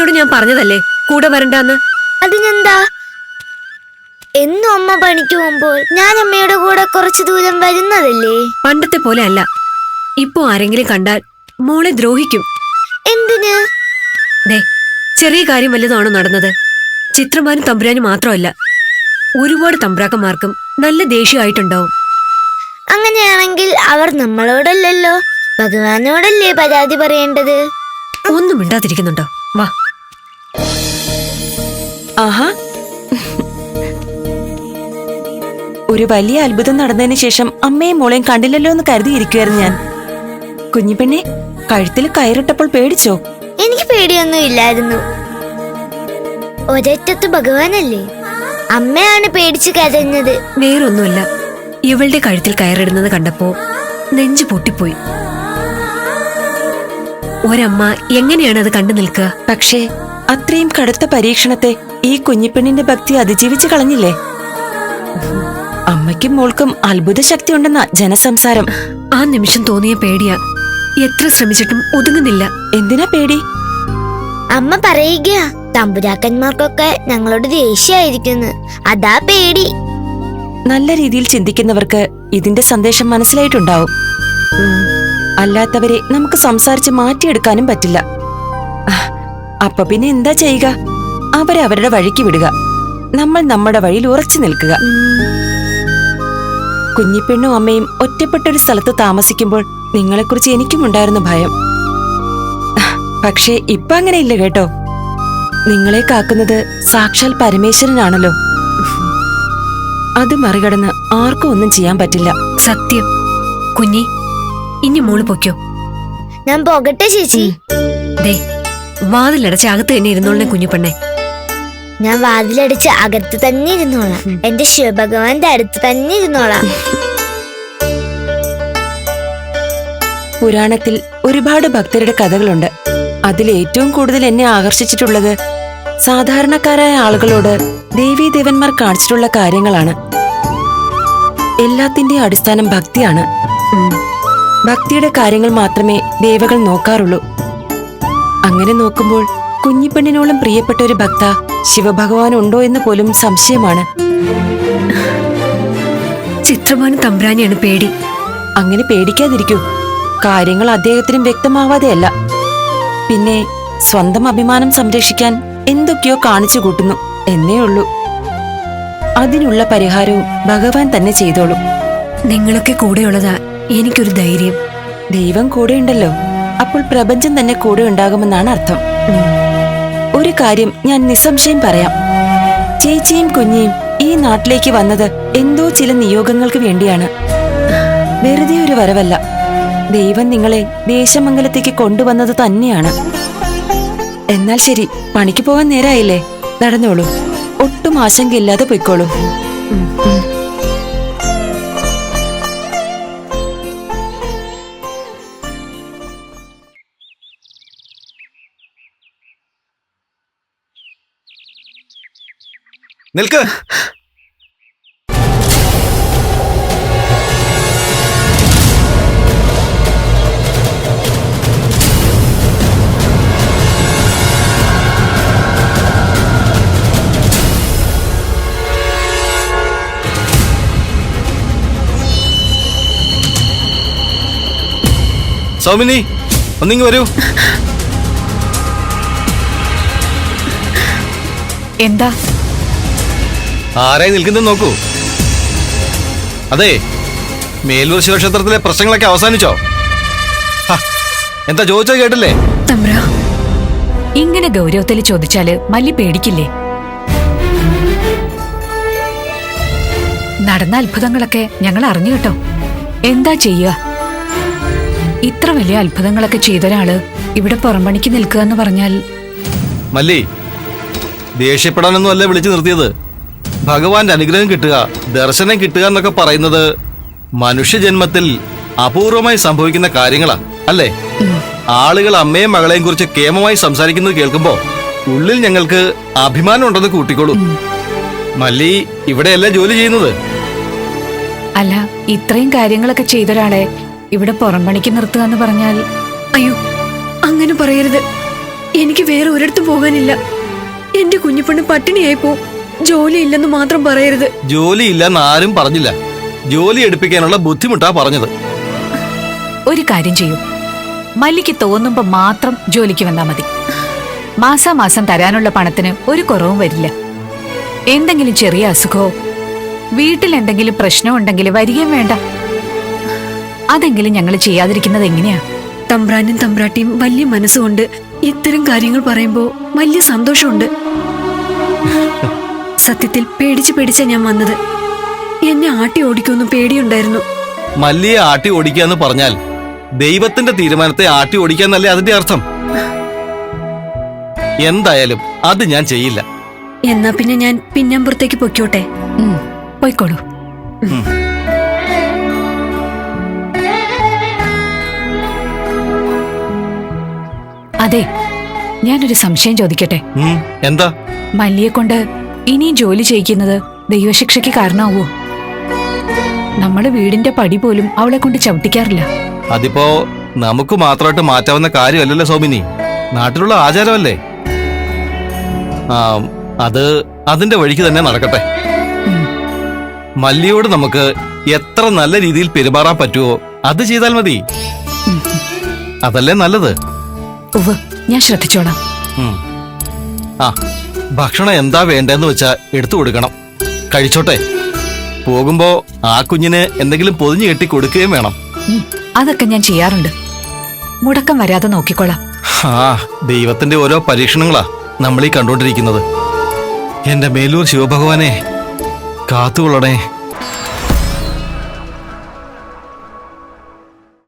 നിന്നോട് ഞാൻ പറഞ്ഞതല്ലേ? കൂടെ വരണ്ടാന്ന്? അതിനെന്താ? എന്നും അമ്മ പണിക്ക് പോകുമ്പോൾ ഞാൻ അമ്മയുടെ കൂടെ കുറച്ച് ദൂരം വരുന്നതല്ലേ? പണ്ടത്തെ പോലെ അല്ല. ഇപ്പൊ ആരെങ്കിലും കണ്ടാൽ മോളെ ദ്രോഹിക്കും. എന്തിന്? ദേ ചെറിയ കാര്യം വലുതാണോ നടന്നത്? ചിത്രമാനും തമ്പുരാനും മാത്രമല്ല. ഒരുപാട് തമ്പ്രാക്കന്മാർക്കും നല്ല ദേഷ്യമായിട്ടുണ്ടാവും. അങ്ങനെയാണെങ്കിൽ അവർ നമ്മളോടല്ലല്ലോ? ഭഗവാനോടല്ലേ പരാതി പറയേണ്ടത്? ഒന്നും മിണ്ടാതിരിക്കുന്നുണ്ടോ? വാ. ആഹാ. ഒരു വലിയ അത്ഭുതം നടന്നതിന് ശേഷം അമ്മയും മോളെയും കണ്ടില്ലല്ലോ എന്ന് കരുതിയിരിക്കുവായിരുന്നു ഞാൻ. കുഞ്ഞിപ്പെണ്ണെ കഴുത്തിൽ കയറിട്ടപ്പോൾ പേടിച്ചോ? എനിക്ക് പേടിയൊന്നും ഇല്ലായിരുന്നു. ഒരറ്റത്ത് ഭഗവാനല്ലേ? അമ്മയാണ് പേടിച്ച് കരഞ്ഞത്. വേറൊന്നുമല്ല. ഇവളുടെ കഴുത്തിൽ കയറിടുന്നത് കണ്ടപ്പോ നെഞ്ചു പൊട്ടിപ്പോയി. ഒരമ്മ എങ്ങനെയാണ് അത് കണ്ടു നിൽക്കുക? പക്ഷേ അത്രയും കടുത്ത പരീക്ഷണത്തെ ഈ കുഞ്ഞിപ്പെണ്ണിന്റെ ഭക്തി അതിജീവിച്ചു കളഞ്ഞില്ലേ? അമ്മയ്ക്കും മോൾക്കും അത്ഭുത ശക്തി ഉണ്ടെന്ന ജനസംസാരം. ആ നിമിഷം തോന്നിയ പേടിയാ. എത്ര ശ്രമിച്ചിട്ടും ഒതുങ്ങുന്നില്ല. എന്തിനാ പേടി? അമ്മ പറയുക തമ്പുരാക്കന്മാർക്കൊക്കെ ഞങ്ങളോട് ദേഷ്യായിരിക്കുന്നു അതാ പേടി. നല്ല രീതിയിൽ ചിന്തിക്കുന്നവർക്ക് ഇതിന്റെ സന്ദേശം മനസ്സിലായിട്ടുണ്ടാവും. അല്ലാത്തവരെ നമുക്ക് സംസാരിച്ച് മാറ്റിയെടുക്കാനും പറ്റില്ല. അപ്പൊ പിന്നെ എന്താ ചെയ്യുക? അവരെ അവരുടെ വഴിക്ക് വിടുക. നമ്മൾ നമ്മുടെ വഴിയിൽ ഉറച്ചു നിൽക്കുക. കുഞ്ഞിപ്പെണ്ണും അമ്മയും ഒറ്റപ്പെട്ടൊരു സ്ഥലത്ത് താമസിക്കുമ്പോൾ നിങ്ങളെക്കുറിച്ച് എനിക്കും ഉണ്ടായിരുന്നു ഭയം. പക്ഷേ ഇപ്പൊ അങ്ങനെയില്ല കേട്ടോ. നിങ്ങളെ കാക്കുന്നത് സാക്ഷാൽ പരമേശ്വരനാണല്ലോ. അത് മറികടന്ന് ആർക്കും ഒന്നും ചെയ്യാൻ പറ്റില്ല. സത്യം. കുഞ്ഞി ഇനി മോൾ പൊയ്ക്കോ. ഞാൻ പോകട്ടെ ചേച്ചി. ദേ വാതിലടച്ച് അകത്ത് തന്നെ ഇരുന്നോളെ കുഞ്ഞുപെണ്ണെ. ഞാൻ വാതിലടിച്ച് അകത്ത് തന്നെ ഇരുന്നോളാം. എന്റെ ശിവഭഗവാന്റെ അടുത്ത് തന്നെ ഇരുന്നോളാം. പുരാണത്തിൽ ഒരുപാട് ഭക്തരുടെ കഥകളുണ്ട്. അതിൽ ഏറ്റവും കൂടുതൽ എന്നെ ആകർഷിച്ചിട്ടുള്ളത് സാധാരണക്കാരായ ആളുകളോട് ദേവീദേവന്മാർ കാണിച്ചിട്ടുള്ള കാര്യങ്ങളാണ്. എല്ലാത്തിന്റെയും അടിസ്ഥാനം ഭക്തിയാണ്. ഉം. ഭക്തിയുടെ കാര്യങ്ങൾ മാത്രമേ ദേവകൾ നോക്കാറുള്ളൂ. അങ്ങനെ നോക്കുമ്പോൾ കുഞ്ഞിപ്പെണ്ണിനോളം പ്രിയപ്പെട്ട ഒരു ഭക്ത ശിവഭഗവാൻ ഉണ്ടോ എന്ന് പോലും സംശയമാണ്. ചിത്രമാനും തമ്പ്രാനെയാണ് പേടി. അങ്ങനെ പേടിക്കാതിരിക്കൂ. കാര്യങ്ങൾ അദ്ദേഹത്തിനും വ്യക്തമാവാതെയല്ല. പിന്നെ സ്വന്തം അഭിമാനം സംരക്ഷിക്കാൻ എന്തൊക്കെയോ കാണിച്ചു കൂട്ടുന്നു എന്നേ ഉള്ളൂ. അതിനുള്ള പരിഹാരവും ഭഗവാൻ തന്നെ ചെയ്തോളൂ. നിങ്ങളൊക്കെ കൂടെയുള്ളതാ എനിക്കൊരു ധൈര്യം. ദൈവം കൂടെ ഉണ്ടല്ലോ അപ്പോൾ പ്രപഞ്ചം തന്നെ കൂടെ ഉണ്ടാകുമെന്നാണ് അർത്ഥം. ഒരു കാര്യം ഞാൻ നിസ്സംശയം പറയാം. ചേച്ചിയും കുഞ്ഞിയും ഈ നാട്ടിലേക്ക് വന്നത് എന്തോ ചില നിയോഗങ്ങൾക്ക് വേണ്ടിയാണ്. വെറുതെ ഒരു വരവല്ല. ദൈവം നിങ്ങളെ ദേശമംഗലത്തേക്ക് കൊണ്ടുവന്നത് തന്നെയാണ്. എന്നാൽ ശരി പണിക്ക് പോകാൻ നേരായില്ലേ? നടന്നോളൂ. ഒട്ടും ആശങ്കയില്ലാതെ പൊയ്ക്കോളൂ. നിൽക്ക്. സൗമിനി ഒന്നിങ്ങ് വരൂ. എന്താ? ആരായി നിൽക്കുന്നത് നോക്കൂ. അതെ മേലൂർ ശിവക്ഷേത്രത്തിലെ പ്രശ്നങ്ങളൊക്കെ അവസാനിച്ചോ? എന്താ ചോദിച്ചോ കേട്ടില്ലേ? ഇങ്ങനെ ഗൗരവത്തിൽ ചോദിച്ചാൽ മല്ലി പേടിക്കില്ലേ? നടന്ന അത്ഭുതങ്ങളൊക്കെ ഞങ്ങൾ അറിഞ്ഞു കേട്ടോ. എന്താ ചെയ്യുക ഇത്ര വലിയ അത്ഭുതങ്ങളൊക്കെ ചെയ്തൊരാൾ ഇവിടെ പുറംപണിക്ക് നിൽക്കുക എന്ന് പറഞ്ഞാൽ മല്ലി ദേഷ്യപ്പെടാനൊന്നും അല്ല വിളിച്ചു നിർത്തിയത്. ഭഗവാന്റെ അനുഗ്രഹം കിട്ടുക ദർശനം കിട്ടുക എന്നൊക്കെ പറയുന്നത് മനുഷ്യജന്മത്തിൽ അപൂർവമായി സംഭവിക്കുന്ന കാര്യങ്ങളാ അല്ലേ? ആളുകൾ അമ്മയും മകളെയും കുറിച്ച് കേമമായി സംസാരിക്കുന്നത് കേൾക്കുമ്പോ ഉള്ളിൽ ഞങ്ങൾക്ക് അഭിമാനം ഉണ്ടെന്ന് കൂട്ടിക്കോളൂ. മല്ലി ഇവിടെയല്ല ജോലി ചെയ്യുന്നത്? അല്ല ഇത്രയും കാര്യങ്ങളൊക്കെ ചെയ്തൊരാളെ ഇവിടെ പുറംപണിക്ക് നിർത്തുക എന്ന് പറഞ്ഞാൽ അയ്യോ അങ്ങനെ പറയരുത്. എനിക്ക് വേറെ ഒരിടത്തും പോകാനില്ല. എന്റെ കുഞ്ഞിപ്പെണ്ണ് പട്ടിണിയായി പോ ജോലിയില്ലെന്ന് മാത്രം പറയരുത്. ജോലി ഇല്ലെന്ന് ആരും പറഞ്ഞില്ല. ജോലി എടുപ്പിക്കാനുള്ള ബുദ്ധിമുട്ടാ പറഞ്ഞത്. ഒരു കാര്യം ചെയ്യൂ. മല്ലിക്ക് തോന്നുമ്പോ മാത്രം ജോലിക്ക് വന്നാ മതി. മാസാമാസം തരാനുള്ള പണത്തിന് ഒരു കുറവും വരില്ല. എന്തെങ്കിലും ചെറിയ അസുഖമോ വീട്ടിൽ എന്തെങ്കിലും പ്രശ്നമുണ്ടെങ്കിൽ വരികയും വേണ്ട. അതെങ്കിലും ഞങ്ങൾ ചെയ്യാതിരിക്കുന്നത് എങ്ങനെയാ? തമ്പ്രാനും തമ്പ്രാട്ടിയും വലിയ മനസ്സുകൊണ്ട് ഇത്തരം കാര്യങ്ങൾ പറയുമ്പോൾ വലിയ സന്തോഷമുണ്ട്. സത്യത്തിൽ പേടിച്ച് പേടിച്ച ഞാൻ വന്നത്. എന്നെ ആട്ടി ഓടിക്കുമെന്ന് പേടിയുണ്ടായിരുന്നു. മല്ലിയെ ആട്ടി ഓടിക്കാന്ന് പറഞ്ഞാൽ ദൈവത്തിന്റെ തീരുമാനത്തെ ആട്ടി ഓടിക്കാന്നല്ലേ അതിന്റെ അർത്ഥം? എന്തായാലും അത് ഞാൻ ചെയ്യില്ല. എന്നാ പിന്നെ ഞാൻ പിന്നമ്പുറത്തേക്ക് പൊയ്ക്കോട്ടെ? ഉം, പോയിക്കോളൂ. അതെ ഞാനൊരു സംശയം ചോദിക്കട്ടെ? ഉം, എന്താ? മല്ലിയെ കൊണ്ട് ഇനിയും ജോലി ചെയ്യിക്കുന്നത് ദൈവശിക്ഷയ്ക്ക് കാരണമാവോ നമ്മുടെ വീടിന്റെ പടി പോലും അവളെ കൊണ്ട് ചവിട്ടിക്കാറില്ല. അതിപ്പോ നമുക്ക് മാത്രമായിട്ട് മാറ്റാവുന്ന കാര്യമല്ലല്ലോ സോമിനി. നാട്ടിലുള്ള ആചാരമല്ലേ? ആ അത് അതിന്റെ വഴിക്ക് തന്നെ നടക്കട്ടെ. മല്ലിയോട് നമുക്ക് എത്ര നല്ല രീതിയിൽ പെരുമാറാൻ പറ്റുമോ അത് ചെയ്താൽ മതി. അതല്ലേ നല്ലത്? ഞാൻ ശ്രദ്ധിച്ചോളാം. ആ. ഭക്ഷണം എന്താ വേണ്ടെന്ന് വെച്ചാ എടുത്തു കൊടുക്കണം. കഴിച്ചോട്ടെ. പോകുമ്പോ ആ കുഞ്ഞിന് എന്തെങ്കിലും പൊതിഞ്ഞു കെട്ടി കൊടുക്കുകയും വേണം. അതൊക്കെ ഞാൻ ചെയ്യാറുണ്ട്. മുടക്കം വരാതെ നോക്കിക്കോളാം ആ ദൈവത്തിന്റെ ഓരോ പരീക്ഷണങ്ങളാ നമ്മൾ ഈ കണ്ടുകൊണ്ടിരിക്കുന്നത് എന്റെ മേലൂർ ശിവഭഗവാനെ കാത്തുകൊള്ളണേ.